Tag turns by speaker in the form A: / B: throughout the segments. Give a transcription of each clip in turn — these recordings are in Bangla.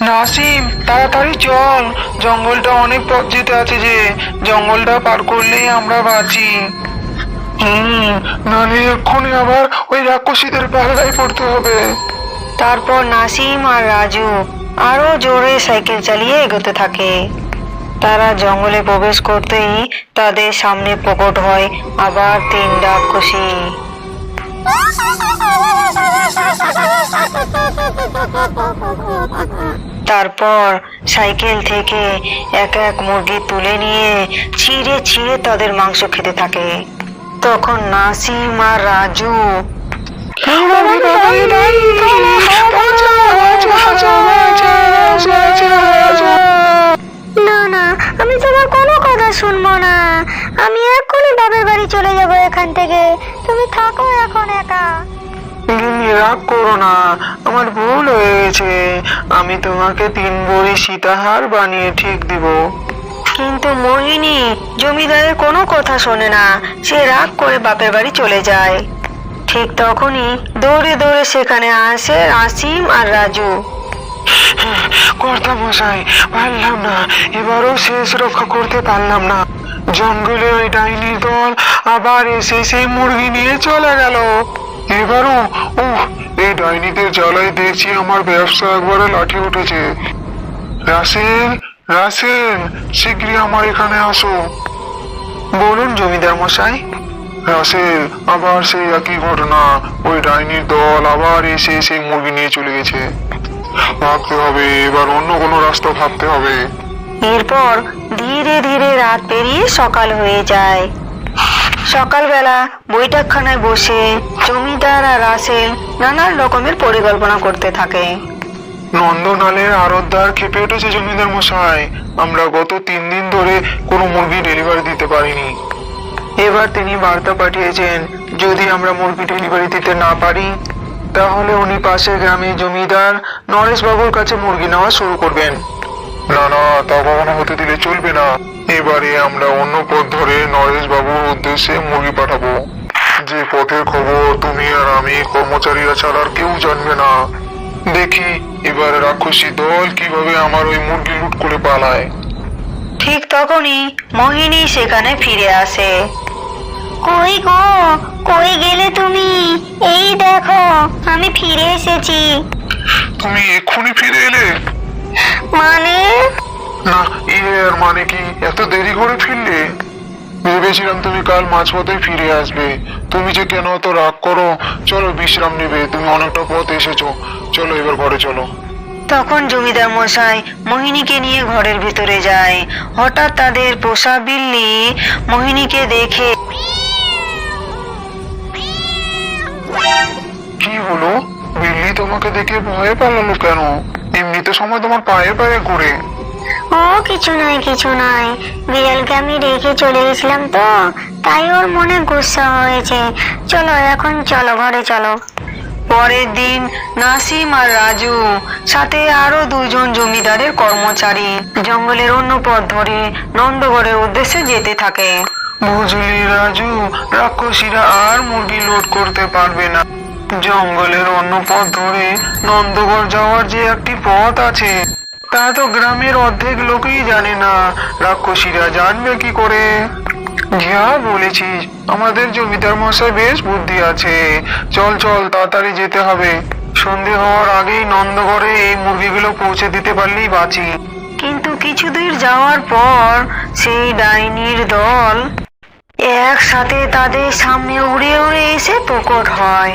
A: নাসিম, তাড়াতাড়ি চল। জঙ্গলটা অনেক পথ যেতে আছে যে, জঙ্গলটা পার করলেই আমরা বাঁচি। হুম নালে এক্ষুনি আবার ওই রাক্ষসীদের পাহাড়ায় পড়তে হবে।
B: তারপর নাসিম আর রাজু আরও জোরে সাইকেল চালিয়ে এগোতে থাকে। তারা জঙ্গলে প্রবেশ করতেই তাদের সামনে প্রকট হয় আবার তিন রাক্ষসী। তারপর সাইকেল থেকে এক এক মুরগি তুলে নিয়ে ছিঁড়ে ছিঁড়ে তাদের মাংস খেতে থাকে। তখন নাসিম আর রাজু, না না, আমি তোমার কোনো কথা শুনব না। আমি এক্ষুনি বাপের বাড়ি চলে যাব এখান থেকে? তুমি থাকো এখন একা।
A: রাগ করো না আমার ভুল হয়ে গেছে আমি তোমাকে তিন বড়ি সীতাহার বানিয়ে ঠিক দিব।
B: কিন্তু মোহিনী জমিদারের কোনো কথা শোনে না। সে রাগ করে বাপের বাড়ি চলে যায়। ঠিক তখনই দৌড়ে দৌড়ে সেখানে আসে আসিম আর রাজু।
A: কর্তা মশাই পারলাম না। এবারও শেষ রক্ষা করতে পারলাম না। জঙ্গলে ওই ডাইনির দল আবার এসে সেই মুরগি নিয়ে চলে গেল। এবারও ও এই ডাইনিদের জ্বালায় দেখছি আমার ব্যবসা একবারে লাঠি উঠেছে। রাসেল রাসেল শীঘ্রই আমার এখানে আসো। বলুন জমিদার মশাই। রাসেল, আবার সেই একই ঘটনা। ওই ডাইনির দল আবার এসে সেই মুরগি নিয়ে চলে গেছে। ভাবতে হবে, এবার অন্য কোনো রাস্তা ভাবতে হবে।
B: এরপর ধীরে ধীরে রাত পেরিয়ে সকাল হয়ে যায়। সকালবেলা বৈঠকখানায় বসে জমিদার আর রাসেল নানান রকমের পরিকল্পনা করতে থাকে।
A: নন্দনালের আরতদার খেপে উঠেছে জমিদার মশাই। আমরা গত তিন দিন ধরে কোনো মুরগি ডেলিভারি দিতে পারিনি। এবার তিনি বার্তা পাঠিয়েছেন, যদি আমরা মুরগি ডেলিভারি দিতে না পারি, তাহলে উনি পাশের গ্রামে জমিদার নরেশ বাবুর কাছে মুরগি নেওয়া শুরু করবেন। না না তা কখনো হতে দিলে চলবে না। এবারে আমরা অন্য পথ ধরে নরেশ বাবুর উদ্দেশ্যে মুরগি পাঠাবো। যে পথের খবর তুমি আর আমি কর্মচারীরা ছাড়া আর কেউ জানবে না। দেখি এবারে রাক্ষসী দল কীভাবে আমার ওই মুরগি লুট করে পালায়।
B: ঠিক তখনই মোহিনী সেখানে ফিরে আসে। কই গো কই গেলে তুমি? এই দেখো আমি ফিরে এসেছি।
A: তুমি এক্ষুনি ফিরে এলে?
B: মানে?
A: না এর মানে কি? এত দেরি করে ফিরলে? ভেবেছিলাম তুমি কাল মাঝপথে ফিরে আসবে। তুমি যে কেন অত রাগ করো? চলো বিশ্রাম নেবে। তুমি অনেকটা পথ এসেছ। চলো এবার ঘরে চলো।
B: তখন জমিদার মশাই মোহিনীকে নিয়ে ঘরের ভিতরে যায়। হঠাৎ তাদের পোষা বিল্লি মোহিনীকে দেখে
A: কি হলো? বিল্লি তোমাকে দেখে ভয়ে পালালো কেন? এমনিতে সময় তোমার পায়ে পায়ে ঘুরে।
C: ও কিছু নয় কিছু নয়। বিড়ালকে আমি রেখে চলে গেছিলাম তো তাই ওর মনে গুসা হয়েছে। চলো এখন চলো ঘরে চলো।
B: পরের দিন নাসিম আর রাজু সাথে আরও দুজন জমিদারের কর্মচারী জঙ্গলের অন্য পথ ধরে নন্দগড়ের উদ্দেশ্যে যেতে থাকে।
A: বুঝলি রাজু রাক্ষসীরা আর মুরগি লোড করতে পারবে না। জঙ্গলের অন্য পথ ধরে নন্দগড় যাওয়ার যে একটি পথ আছে, তা তো গ্রামের অর্ধেক লোকই জানে না। রাক্ষসীরা জানবে কি করে? যা বলেছিস, আমাদের জমিদার মশাই বেশ বুদ্ধি আছে। চল চল, তাড়াতাড়ি যেতে হবে। সন্ধে হওয়ার আগেই নন্দগড়ে এই মুরগিগুলো পৌঁছে দিতে পারলেই বাঁচি।
B: কিন্তু কিছু দূর যাওয়ার পর সেই ডাইনির দল একসাথে তাদের সামনে উড়ে উড়ে এসে প্রকট হয়।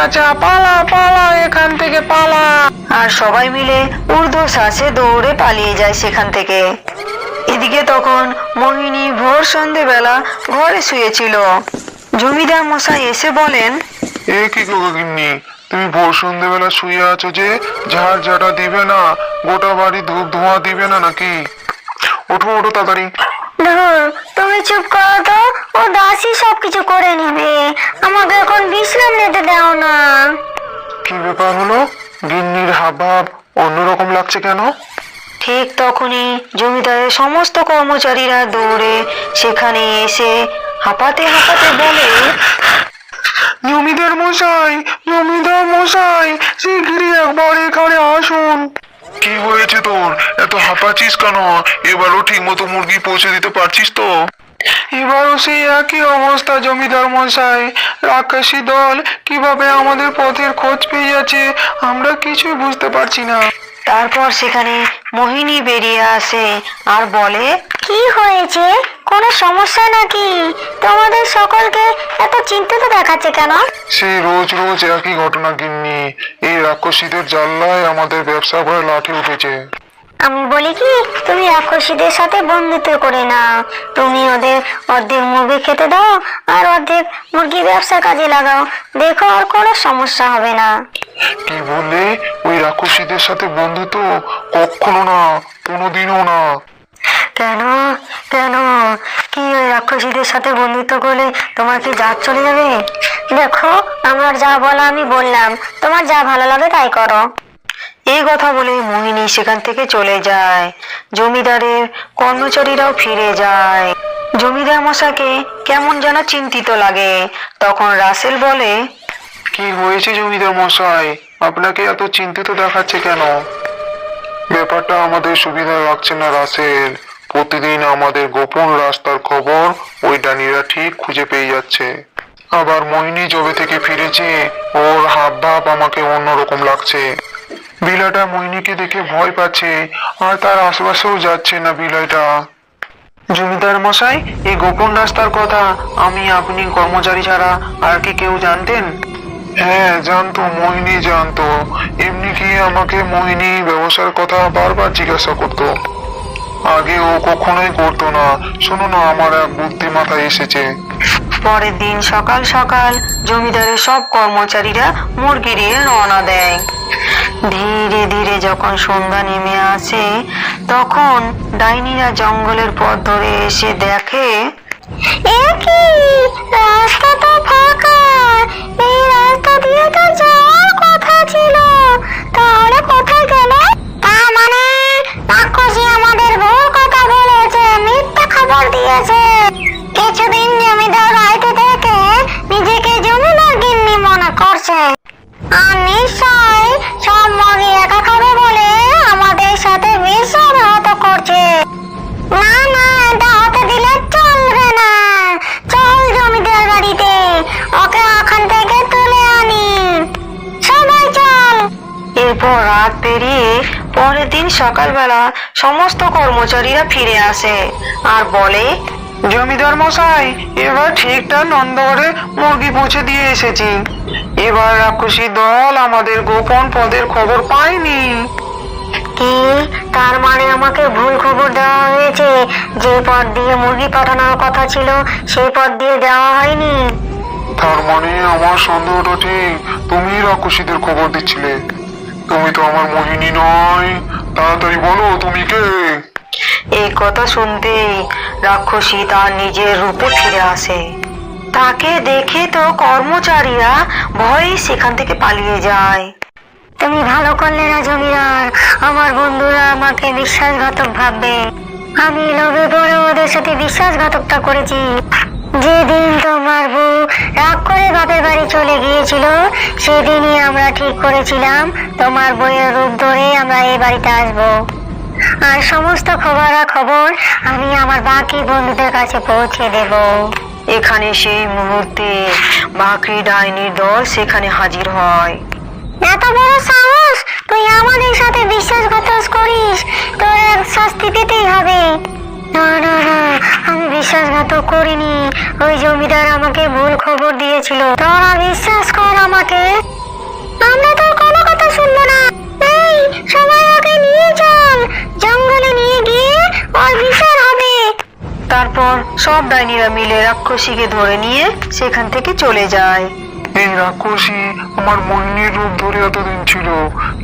A: বাঁচা পালা পালা এখান থেকে পালা।
B: আর সবাই মিলে ঊর্ধ্ব শ্বাসে দৌড়ে পালিয়ে যায় সেখান থেকে। এদিকে তখন মোহিনী ভোর সন্ধেবেলা ঘরে শুয়েছিল। জমিদার মশাই এসে বলেন
A: এ কি গো গিন্নি তুমি ভোর সন্ধ্যেবেলা শুয়ে আছো যে ঝাড় ঝাঁটা দিবে না গোটা বাড়ি ধূপ ধোঁয়া দিবে না নাকি? ওঠো ওঠো তাড়াতাড়ি।
C: ধুর তুমি চুপ করো তো ও দাসী সবকিছু করে নেবে। আমাকে এখন বিশ্রাম নিতে দাও না।
A: কি ব্যাপার হলো? গিন্নির হাব ভাব অন্যরকম লাগছে কেন?
B: ঠিক তখনই জমিদারের সমস্ত কর্মচারীরা দৌড়ে সেখানে এসে হাঁপাতে হাঁপাতে বলে
A: জমিদার মশাই জমিদার মশাই শিগগিরই একবার এখানে আসুন। কি হয়েছে তোর? এত হাঁপাচ্ছিস কেন? এবারও ঠিক মতো মুরগি পৌঁছে দিতে পারছিস তো? এবারও সেই একই অবস্থা জমিদার মশাই। রাক্ষসী দল কীভাবে আমাদের পথের খোঁজ পেয়ে যাচ্ছে আমরা কিছুই বুঝতে পারছি না।
B: তারপর সেখানে মোহিনী বেরিয়ে আসে আর বলে
C: কি হয়েছে? কোনো সমস্যা নাকি? তোমাদের সকলকে এত চিন্তিত দেখাচ্ছে কেন?
A: সেই রোজ রোজ একই ঘটনা গিন্নি। এই রাক্ষসীদের জাল্লায় আমাদের ব্যবসা করে লাঠি উঠেছে।
C: আমি বলি কি তুমি রাক্ষসীদের সাথে বন্ধুত্ব করে নাও। তুমি ওদের অর্ধেক মুরগি খেতে দাও আর অর্ধেক মুরগি ব্যবসার কাজে লাগাও। দেখো আর কোনো সমস্যা হবে না।
A: কি বললে? ওই রাক্ষসীদের সাথে বন্ধুত্ব কখনো না কোনোদিনও না।
B: কেন? কেন? কি ওই রাক্ষসীদের সাথে বন্ধুত্ব করলে তোমার কি জাত চলে যাবে?
C: দেখো আমার যা বলা আমি বললাম। তোমার যা ভালো লাগে তাই করো।
B: এই কথা বলে মোহিনী সেখান থেকে চলে যায়। জমিদারের কর্মচারীরাও ফিরে যায়। জমিদার মশাকে কেমন যেন চিন্তিত লাগে। তখন রাসেল বলে,
A: কি হয়েছে জমিদার মশাই? আপনাকে এত চিন্তিত দেখাচ্ছে কেন? ব্যাপারটা আমাদের সুবিধা লাগছে না, রাসেল। প্রতিদিন আমাদের গোপন রাস্তার খবর ওই ডানিরা ঠিক খুঁজে পেয়ে যাচ্ছে। আবার মোহিনী জবে থেকে ফিরেছে, ওর হাব ভাব আমাকে অন্যরকম লাগছে। বিলাটা মোহিনীকে দেখে ভয় পাচ্ছে, আর তার আশেপাশেও যাচ্ছে না বিলাইটা জমিদার মশাই, এই গোপন রাস্তার কথা আমি আপনি কর্মচারী ছাড়া আর কি কেউ জানতেন? হ্যাঁ জানতো মোহিনী জানতো। এমনি কি আমাকে মোহিনী ব্যবসার কথা বারবার জিজ্ঞাসা করতো। আগে ও কখনোই করতো না। শোনো না, আমার এক বুদ্ধি মাথায় এসেছে।
B: পরের দিন সকাল সকাল জমিদারের সব কর্মচারীরা মুরগি নিয়ে রওনা দেয়। ধীরে ধীরে যখন সন্ধ্যা নেমে আসে, তখন ডাইনিরা জঙ্গলের পথ ধরে এসে দেখে
C: এই রাস্তা দিয়ে তাহলে মানে আমাদের ভুল কথা বলেছে, মিথ্যা খবর দিয়েছে। কিছুদিন জমিদার বাড়িতে থেকে নিজেকে জমিদার গিন্নি মনে করছে। আর নিশ্চয় সব একা বলে আমাদের সাথে করছে। না না, এটা হতে দিলে চলবে না। চল জমিদার বাড়িতে, ওকে ওখান থেকে তুলে আনি। সবাই চল।
B: এরপর রাত পেরিয়ে পরের দিন সকালবেলা সমস্ত কর্মচারীরা ফিরে আসে। আর বলে
A: জমিদার মশাই এবার ঠিকঠাক নন্দঘরে মুরগি পৌঁছে দিয়ে এসেছি। এবার রাক্ষসী দল আমাদের গোপন পদের খবর পায়নি।
C: কি? তার মানে আমাকে ভুল খবর দেওয়া হয়েছে? যে পথ দিয়ে মুরগি পাঠানোর কথা ছিল সেই পথ দিয়ে দেওয়া হয়নি?
A: তার মানে আমার সন্দেহটা ঠিক। তুমি রাক্ষসীদের খবর দিচ্ছিলে। তুমি তো আমার মোহিনী নয়। তাড়াতাড়ি বলো তুমি কে?
B: এই কথা শুনতেই রাক্ষসী তার নিজের রূপে ফিরে আসে। তাকে দেখে তো কর্মচারীরা ভয়ে সেখান থেকে পালিয়ে যায়।
C: তুমি ভালো করলে না জমিদার, আমার বন্ধুরা আমাকে বিশ্বাসঘাতক ভাববে। আমি লোভে পড়ে ওদের সাথে বিশ্বাসঘাতকটা করেছি। যেদিন তোমার বউ রাগ করে বাপের বাড়ি চলে গিয়েছিল, সেদিনই আমরা ঠিক করেছিলাম, তোমার বইয়ের রূপ ধরে আমরা এই বাড়িতে আসব। আর সমস্ত খবর খবর আমি আমার বাকি বন্ধুদের কাছে পৌঁছে দেব।
B: এখানে সেই মুহূর্তে বাকরি ডাইনির দল সেখানে হাজির হয়।
C: এত বড় সাহস! তুই আমাদের সাথে বিশ্বাসঘাতক করিস? তোর এক শাস্তি পেতেই হবে। না না না আমি বিশ্বাসঘাতক করিনি। ওই জমিদার আমাকে ভুল খবর দিয়েছিল। তোরা বিশ্বাস কর আমাকে। আমরা তোর কোনো কথা শুনব না। এই সবাই আগে নিয়ে যা জঙ্গলে নিয়ে গিয়ে ওর বিচার হবে।
B: তারপর সব ডাইনিরা মিলে রাক্ষসীকে ধরে নিয়ে সেখান থেকে চলে যায়।
A: এই রাক্ষসী আমার মোহিনীর রূপ ধরে এতদিন ছিল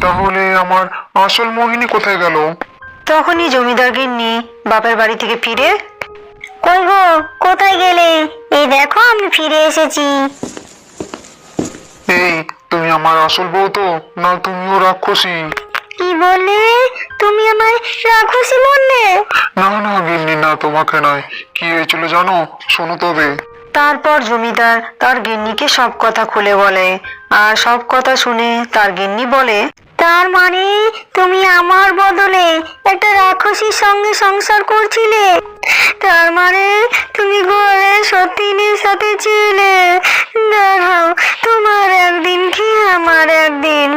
A: তাহলে আমার আসল মোহিনী কোথায় গেল?
B: তখনই জমিদার গিন্নি বাপের বাড়ি থেকে ফিরে
C: কই গো কোথায় গেলে? এই দেখো আমি ফিরে এসেছি।
A: এই তুমি আমার আসল বউ তো না তুমিও রাক্ষসী?
C: কি বললে তুমি আমায় রাক্ষসী বললে?
A: না না গিন্নি না তোমাকে নয়। কি হয়েছিল জানো? শোনো তবে।
B: তারপর জমিদার তার গিন্নিকে সব কথা খুলে বলে আর সব কথা শুনে তার গিন্নি বলে
C: তার মানে তুমি আমার বদলে একটা রাক্ষসীর সঙ্গে সংসার করছিলে? তার মানে তুমি ঘরে সতীনের সাথে ছিলে? দাঁড়াও তোমার একদিন কি আমার একদিন?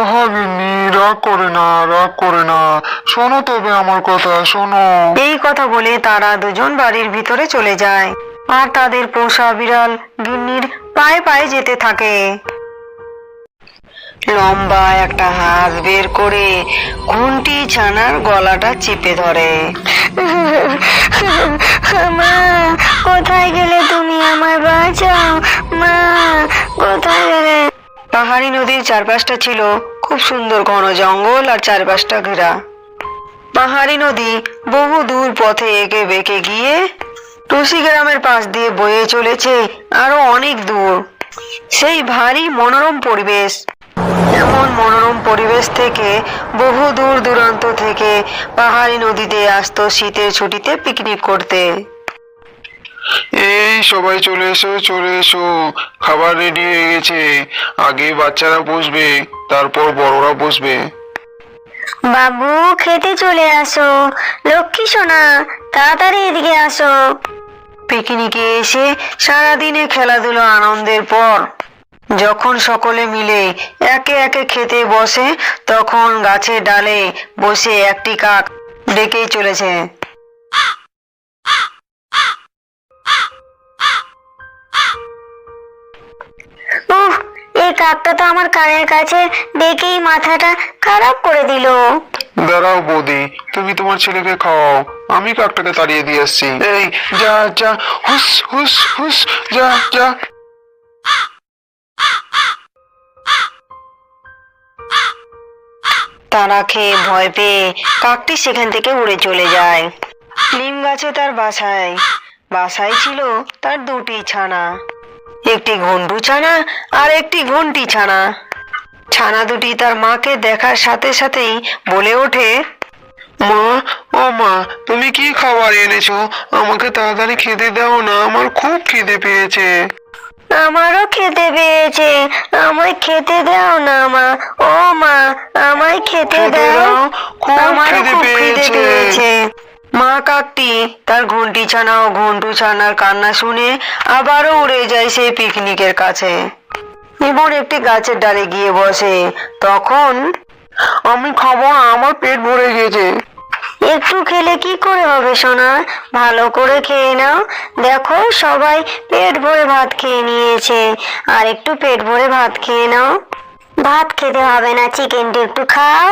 A: আহা গিন্নি রাগ করে না রাগ করে না। শোনো তবে আমার কথা শোনো।
B: এই কথা বলে তারা দুজন বাড়ির ভিতরে চলে যায়। আর তাদের পোষা বিড়াল গিন্নির পায়ে পায়ে যেতে থাকে। লম্বা একটা হাত বের করে ঘুন্টি ছানার গলাটা চেপে ধরে।
C: মা কোথায় গেলে তুমি আমায় বাঁচাও? মা কোথায়
B: পাহাড়ি নদীর চারপাশটা ছিল খুব সুন্দর ঘন জঙ্গল আর চারপাশটা ঘেরা। পাহাড়ি নদী বহু দূর পথে এঁকে বেঁকে গিয়ে টুসি গ্রামের পাশ দিয়ে বয়ে চলেছে আরও অনেক দূর। সেই ভারী মনোরম পরিবেশ, এমন মনোরম পরিবেশ থেকে বহু দূর দূরান্ত থেকে পাহাড়ি নদীতে আসতো শীতের ছুটিতে পিকনিক করতে।
A: এই সবাই চলে এসো চলে এসো। খাবার রেডি হয়ে গেছে। আগে বাচ্চারা বসবে তারপর বড়রা বসবে।
C: বাবু খেতে চলে আসো। লক্ষ্মী সোনা তাড়াতাড়ি এদিকে আসো।
B: পিকনিকে এসে সারাদিনে খেলাধুলো আনন্দের পর যখন সকলে মিলে একে একে খেতে বসে তখন গাছের ডালে বসে একটি কাক ডেকেই চলেছে।
C: এই কাকটা তো আমার কানের কাছে ডেকেই মাথাটা খারাপ করে দিল।
A: দাঁড়াও বৌদি তুমি তোমার ছেলেকে খাওয়াও। আমি কাকটাকে তাড়িয়ে দিয়ে আসছি। এই যা যা হুস হুস হুস যা যা।
B: তারা খেয়ে ভয় পেয়ে কাকটি সেখান থেকে উড়ে চলে যায়। নিম গাছে তার বাসায় বাসায় ছিল তার দুটি ছানা। একটি ঘন্টু ছানা আর একটি ঘন্টি ছানা। ছানা দুটি তার মাকে দেখার সাথে সাথেই বলে ওঠে
A: মা ও মা তুমি কি খাবার এনেছো? আমাকে তাড়াতাড়ি খেতে দাও না আমার খুব খিদে পেয়েছে।
C: আমারও খেতে পেয়েছে আমায় খেতে দাও না মা। ও মা আমায় খেতে দাও।
A: খুব খিদে পেয়েছে।
B: মা কাকটি তার ঘন্টি ছানা ও ঘন্টু ছানার কান্না শুনে আবারও উড়ে যায় সেই পিকনিকের কাছে। এবং একটি গাছের ডালে গিয়ে বসে। তখন,
A: আমি খাব আমার পেট ভরে গেছে।
C: একটু খেলে কি করে হবে সোনা? ভালো করে খেয়ে নাও। দেখো, সবাই পেট ভরে ভাত খেয়ে নিয়েছে। আর একটু পেট ভরে ভাত খেয়ে নাও। ভাত খেতে হবে না চিকেনটা একটু খাও।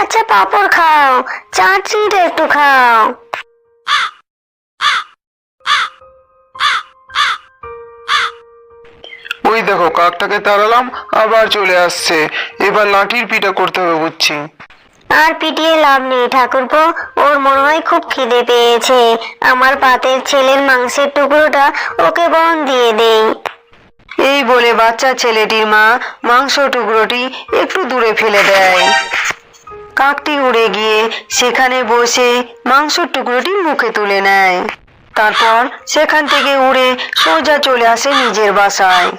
C: আচ্ছা পাঁপড় খাও চাটনিটা একটু খাও।
A: ওই দেখো কাকটাকে তাড়ালাম আবার চলে আসছে। এবার লাঠির পিঠা করতে হবে বুঝছি।
C: আর পিটিয়ে লাভ নেই ঠাকুরপো। ওর মনে হয় খুব খিদে পেয়েছে। আমার পাতের ছেলের মাংসের টুকরোটা ওকে বন দিয়ে দেই।
B: এই বলে বাচ্চা ছেলেটির মা মাংস টুকরোটি একটু দূরে ফেলে দেয়। কাকটি উড়ে গিয়ে সেখানে বসে মাংসের টুকরোটি মুখে তুলে নেয়। তারপর সেখান থেকে উড়ে সোজা চলে আসে নিজের বাসায়।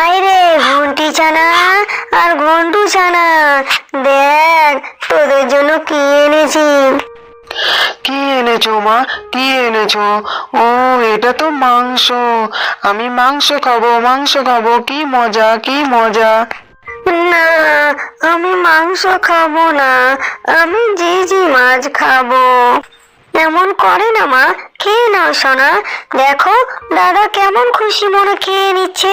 C: আয় রে ঘন্টি ছানা আর ঘন্টু ছানা, দেখ তোদের জন্য কি এনেছি।
B: কি এনেছো মা? কি এনেছো? ও, এটা তো মাংস। আমি মাংস খাব মাংস খাব। কি মজা কি মজা।
C: না, আমি মাংস খাব না। আমি মাছ খাব। এমন করে না মা, খেয়ে নাও সোনা। দেখো, দাদা কেমন খুশি মনে খেয়ে নিচ্ছে।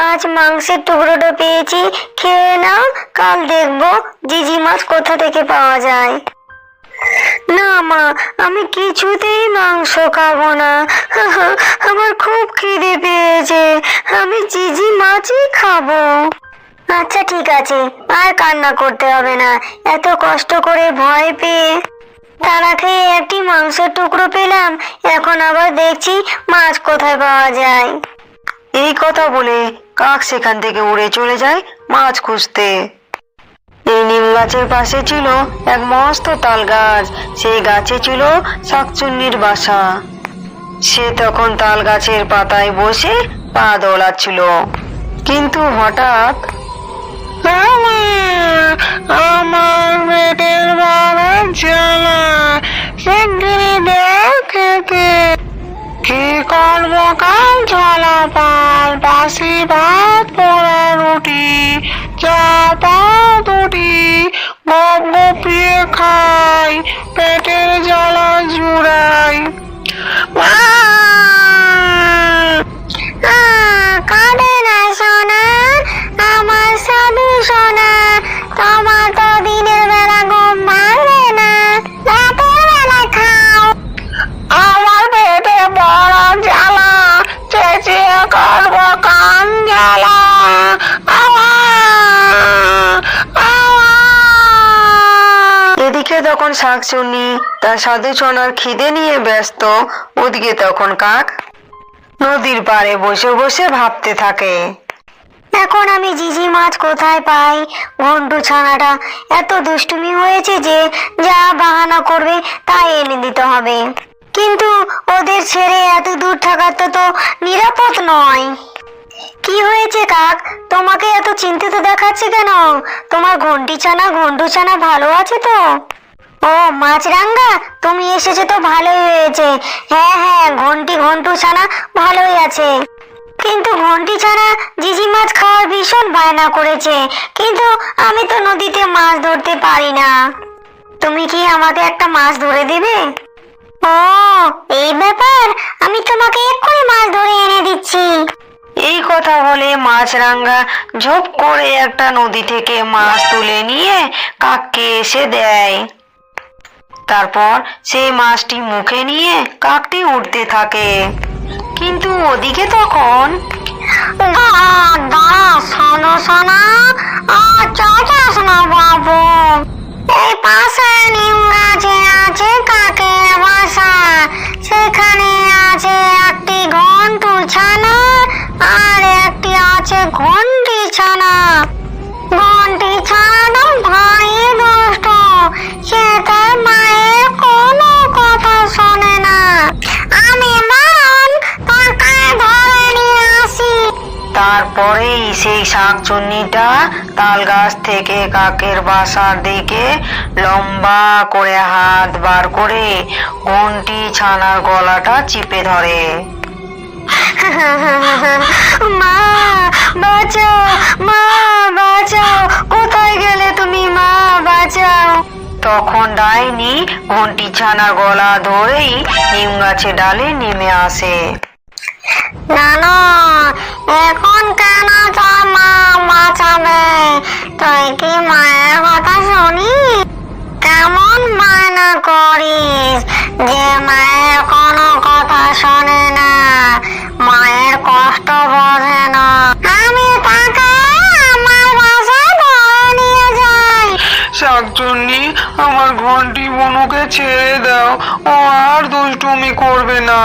C: আজ মাংসের টুকরোটা পেয়েছি। খেয়ে নাও, কাল দেখব জিজি মাছ কোথা থেকে পাওয়া যায়। না, মা, আমি কিছুতেই মাংস খাব না। আমার খুব খিদে পেয়েছে। আমি জিজি মাছই খাব। আচ্ছা ঠিক আছে। আর কান্না করতে হবে না। এত কষ্ট করে ভয় পেয়ে তারা খেয়ে একটি মাংসের টুকরো পেলাম। এখন আবার দেখছি মাছ কোথায় পাওয়া যায়।
B: এই কথা বলে কাক সেখান থেকে উড়ে চলে যায় মাছ খুঁজতে। এই গাছের পাশে ছিল এক মস্ত তাল গাছ। সেই গাছে ছিল শাকচুন্নির বাসা। সে তখন তাল গাছের পাতায় বসে পা দোলাচ্ছিল কিন্তু হঠাৎ
A: আমার পেটের বাবা জ্বালা শিগগিরি দাও খেতে কি করব? কাল ঝালা পাল ভাত পোড়া রুটি। চা পাও দুটি গপ গপিয়ে খাই পেটের জ্বালা জুড়াই।
C: কাঁদে
B: তখন শাকচুন্নি তার সাধু সোনার খিদে নিয়ে ব্যস্ত। ওদিকে তখন কাক নদীর পাড়ে বসে বসে ভাবতে থাকে।
C: এখন আমি জিজি মাছ কোথায় পাই? ঘন্টু ছানাটা এত দুষ্টুমি হয়েছে যে যা বাহানা করবে তাই এনে দিতে হবে। কিন্তু ওদের ছেড়ে এত দূর থাকার তো তো নিরাপদ নয়। কি হয়েছে কাক? তোমাকে এত চিন্তিত দেখাচ্ছে কেন? তোমার ঘন্টি ছানা, ঘন্টু ছানা ভালো আছে তো? ও, মাছরাঙ্গা, তুমি এসেছ তো ভালোই হয়েছে। হ্যাঁ হ্যাঁ ঘন্টি ঘন্টু ছানা ভালোই আছে। কিন্তু ঘন্টি ছাড়া জিজি মাছ খাওয়ার ভীষণ বায়না করেছে। কিন্তু আমি তো নদীতে মাছ ধরতে পারি না। তুমি কি আমাকে একটা মাছ ধরে দিবে? ও, এই ব্যাপার? আমি তোমাকে এক্ষুনি মাছ ধরে এনে দিচ্ছি।
B: এই কথা বলে মাছরাঙ্গা ঝোপ করে একটা নদী থেকে মাছ তুলে নিয়ে কাককে এসে দেয়। তারপর সেই মাছটি মুখে নিয়ে কাকটি উঠতে থাকে। কিন্তু ওদিকে তখন
C: সেখানে আছে একটি ঘন্টু ছানা আর একটি আছে ঘন্টি ছানা। ঘন্টি ছানাটা ভাই দুষ্ট, সে তার মায়ের
B: তারপরেই সেই শাকচুন্নিটা তাল গাছ থেকে কাকের বাসার দিকে লম্বা করে হাত বার করে ঘন্টি ছানার গলাটা চিপে ধরে।
C: মা বাঁচাও মা বাঁচাও কোথায় গেলে তুমি মা বাঁচাও?
B: তখন ডাইনি ঘন্টি ছানার গলা ধরেই নিম গাছে ডালে নেমে আসে।
C: জানো এখন কেন বাঁচাবে? তুই কি মায়ের কথা শুনি কেমন মায়না করিস? যে মায়ের কোনো কথা শোনে না, মায়ের কষ্ট বোঝে না। আমি তাকে আমার বাসায় ধরে নিয়ে যাই।
A: শাকচুন্নি, আমার ঘন্টি বনুকে ছেড়ে দাও, ও আর দুষ্টুমি করবে না।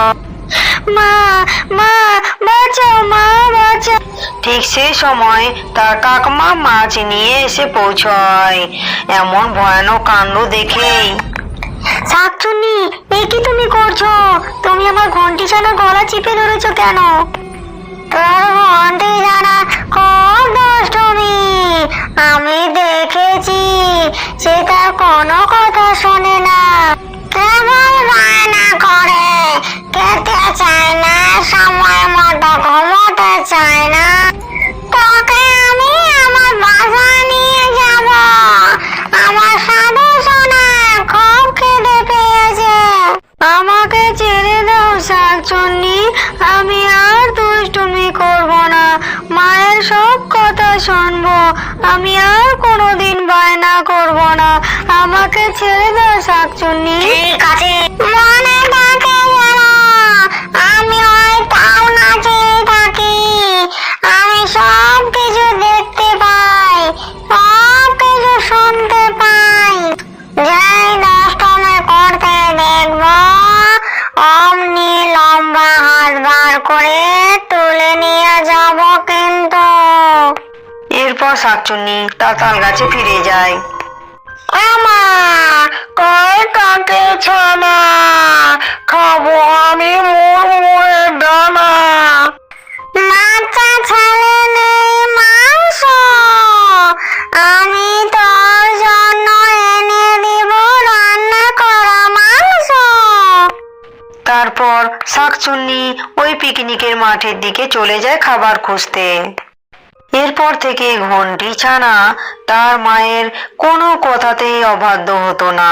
C: মা মা, বাঁচাও মা, বাঁচাও।
B: ঠিক সেই সময় তার কাকমা মাছ নিয়ে এসে পৌঁছয়। এমন ভয়ানক কাণ্ড দেখেই।
C: শাকচুন্নি, এ কি তুমি করছ? তুমি আমার ঘন্টি ছানা গলা চিপে ধরেছো কেন? তোর ঘন্টি জানা খুব দুষ্টুমি। আমি দেখেছি, সে তার কোনো শুনব। আমি আর কোনোদিন বায়না করব না। আমাকে ছেড়ে দাও শাকচুন্নি। ঠিক
B: এরপর শাকচুন্নি, তার তাল গাছে ফিরে যায়।
A: খাব আমি
C: মাংস, আমি জন্য এনে রান্না করা মাংস।
B: তারপর শাকচুন্নি ওই পিকনিকের মাঠের দিকে চলে যায় খাবার খুঁজতে। এরপর থেকে ঘন্টি ছানা তার মায়ের কোনো কথাতেই অবাধ্য হতো না।